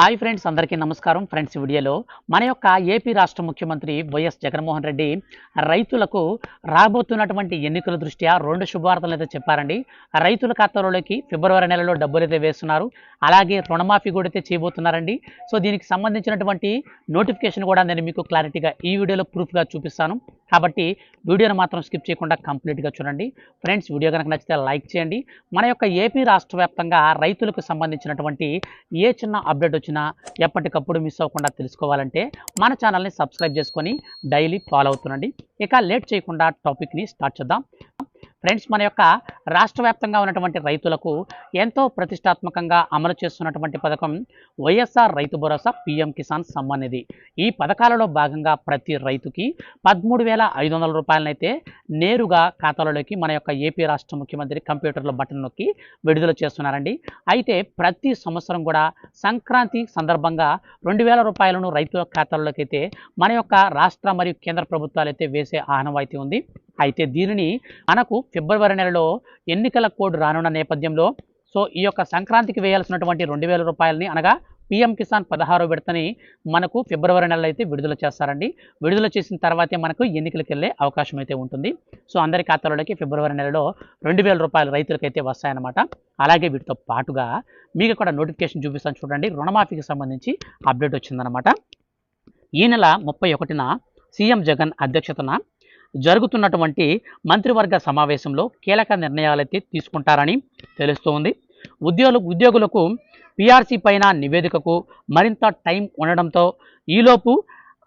Hi friends అందరికీ నమస్కారం. Friends వీడియోలో మన యొక్క ఏపీ రాష్ట్ర ముఖ్యమంత్రి వైఎస్ జగన్మోహన్ రెడ్డి రైతులకు రాబోతున్నటువంటి ఎన్నికల దృష్ట్యా రెండు శుభవార్తలు అయితే చెప్పారండి. రైతుల ఖాతాలోకి ఫిబ్రవరి నెలలో డబ్బులు అయితే వేస్తున్నారు. అలాగే రుణమాఫీ కూడా అయితే చేయబోతున్నారండి. సో దీనికి సంబంధించినటువంటి నోటిఫికేషన్ కూడా నేను మీకు క్లారిటీగా ఈ వీడియోలో ప్రూఫ్గా చూపిస్తాను. కాబట్టి వీడియోను మాత్రం స్కిప్ చేయకుండా కంప్లీట్గా చూడండి. ఫ్రెండ్స్ వీడియో కనుక నచ్చితే లైక్ చేయండి. మన యొక్క ఏపీ రాష్ట్ర వ్యాప్తంగా రైతులకు సంబంధించినటువంటి ఏ చిన్న అప్డేట్ వచ్చినా ఎప్పటికప్పుడు మిస్ అవ్వకుండా తెలుసుకోవాలంటే మన ఛానల్ని సబ్స్క్రైబ్ చేసుకొని డైలీ ఫాలో అవుతుండండి. ఇక లేట్ చేయకుండా టాపిక్ని స్టార్ట్ చేద్దాం. ఫ్రెండ్స్ మన యొక్క రాష్ట్ర వ్యాప్తంగా ఉన్నటువంటి రైతులకు ఎంతో ప్రతిష్టాత్మకంగా అమలు చేస్తున్నటువంటి పథకం వైఎస్ఆర్ రైతు భరోసా పీఎం కిసాన్ సమ్మాన్ నిధి. ఈ పథకాలలో భాగంగా ప్రతి రైతుకి పదమూడు వేల ఐదు వందల రూపాయలనైతే నేరుగా ఖాతాలలోకి మన యొక్క ఏపీ రాష్ట్ర ముఖ్యమంత్రి కంప్యూటర్లో బటన్ నొక్కి విడుదల చేస్తున్నారండి. అయితే ప్రతి సంవత్సరం కూడా సంక్రాంతి సందర్భంగా రెండు వేల రూపాయలను రైతుల ఖాతాల్లోకి అయితే మన యొక్క రాష్ట్ర మరియు కేంద్ర ప్రభుత్వాలు అయితే వేసే ఆనవాయితీ ఉంది. అయితే దీనిని మనకు ఫిబ్రవరి నెలలో ఎన్నికల కోడ్ రానున్న నేపథ్యంలో సో ఈ యొక్క సంక్రాంతికి వేయాల్సినటువంటి రెండు వేల రూపాయలని అనగా పిఎం కిసాన్ పదహారో విడతని మనకు ఫిబ్రవరి నెలలో అయితే విడుదల చేస్తారండి. విడుదల చేసిన తర్వాతే మనకు ఎన్నికలకు వెళ్ళే అవకాశం అయితే ఉంటుంది. సో అందరి ఖాతాలోకి ఫిబ్రవరి నెలలో రెండు వేల రూపాయలు రైతులకైతే వస్తాయన్నమాట. అలాగే వీటితో పాటుగా మీకు కూడా నోటిఫికేషన్ చూపిస్తాను చూడండి. రుణమాఫీకి సంబంధించి అప్డేట్ వచ్చిందనమాట ఈ నెల ముప్పై ఒకటిన సీఎం జగన్ అధ్యక్షతన జరుగుతున్నటువంటి మంత్రివర్గ సమావేశంలో కీలక నిర్ణయాలైతే తీసుకుంటారని తెలుస్తోంది. ఉద్యోగులు ఉద్యోగులకు పీఆర్సీ పైన నివేదికకు మరింత టైం ఉండడంతో ఈలోపు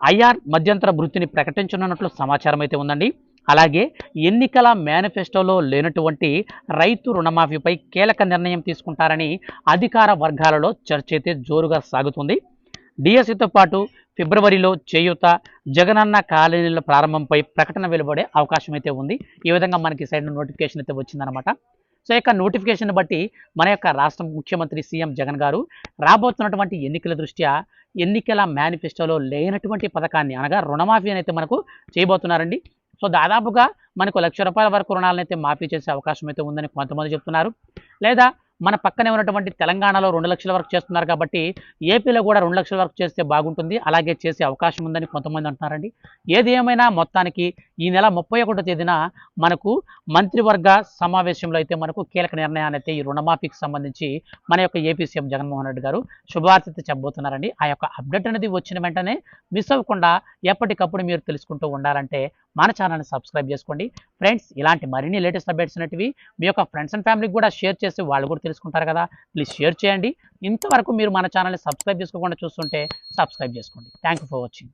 ఐఆర్ మధ్యంతర వృత్తిని ప్రకటించనున్నట్లు సమాచారం అయితే ఉందండి. అలాగే ఎన్నికల మేనిఫెస్టోలో లేనటువంటి రైతు రుణమాఫీపై కీలక నిర్ణయం తీసుకుంటారని అధికార వర్గాలలో చర్చ అయితే జోరుగా సాగుతుంది. డిఎస్సితో పాటు ఫిబ్రవరిలో చేయూత జగనన్న కాలనీల ప్రారంభంపై ప్రకటన వెలువడే అవకాశం అయితే ఉంది. ఈ విధంగా మనకి సైడ్ నోటిఫికేషన్ అయితే వచ్చిందనమాట సో యొక్క నోటిఫికేషన్ బట్టి మన యొక్క రాష్ట్ర ముఖ్యమంత్రి సీఎం జగన్ గారు రాబోతున్నటువంటి ఎన్నికల దృష్ట్యా ఎన్నికల మేనిఫెస్టోలో లేనటువంటి పథకాన్ని అనగా రుణమాఫీ అయితే మనకు చేయబోతున్నారండి. సో దాదాపుగా మనకు లక్ష రూపాయల వరకు రుణాలను అయితే మాఫీ చేసే అవకాశం అయితే ఉందని కొంతమంది చెప్తున్నారు. లేదా మన పక్కనే ఉన్నటువంటి తెలంగాణలో రెండు లక్షల వరకు చేస్తున్నారు కాబట్టి ఏపీలో కూడా రెండు లక్షల వరకు చేస్తే బాగుంటుంది. అలాగే చేసే అవకాశం ఉందని కొంతమంది అంటున్నారండి. ఏది ఏమైనా మొత్తానికి ఈ నెల ముప్పై తేదీన మనకు మంత్రివర్గ సమావేశంలో అయితే మనకు కీలక నిర్ణయాన్ని అయితే ఈ రుణమాఫీకి సంబంధించి మన యొక్క ఏపీ సీఎం జగన్మోహన్ రెడ్డి గారు శుభార్త చెప్పబోతున్నారండి. ఆ యొక్క అప్డేట్ అనేది వచ్చిన వెంటనే మిస్ అవ్వకుండా ఎప్పటికప్పుడు మీరు తెలుసుకుంటూ ఉండాలంటే మన ఛానల్ని సబ్స్క్రైబ్ చేసుకోండి. ఫ్రెండ్స్ ఇలాంటి మరిన్ని లేటెస్ట్ అప్డేట్స్ అనేటివి మీ యొక్క ఫ్రెండ్స్ అండ్ ఫ్యామిలీకి కూడా షేర్ చేసి వాళ్ళు కూడా తెలుసుకుంటారు కదా ప్లీజ్ షేర్ చేయండి. ఇంతవరకు మీరు మన ఛానల్ని సబ్స్క్రైబ్ చేసుకోకుండా చూస్తుంటే సబ్స్క్రైబ్ చేసుకోండి. Thank you for watching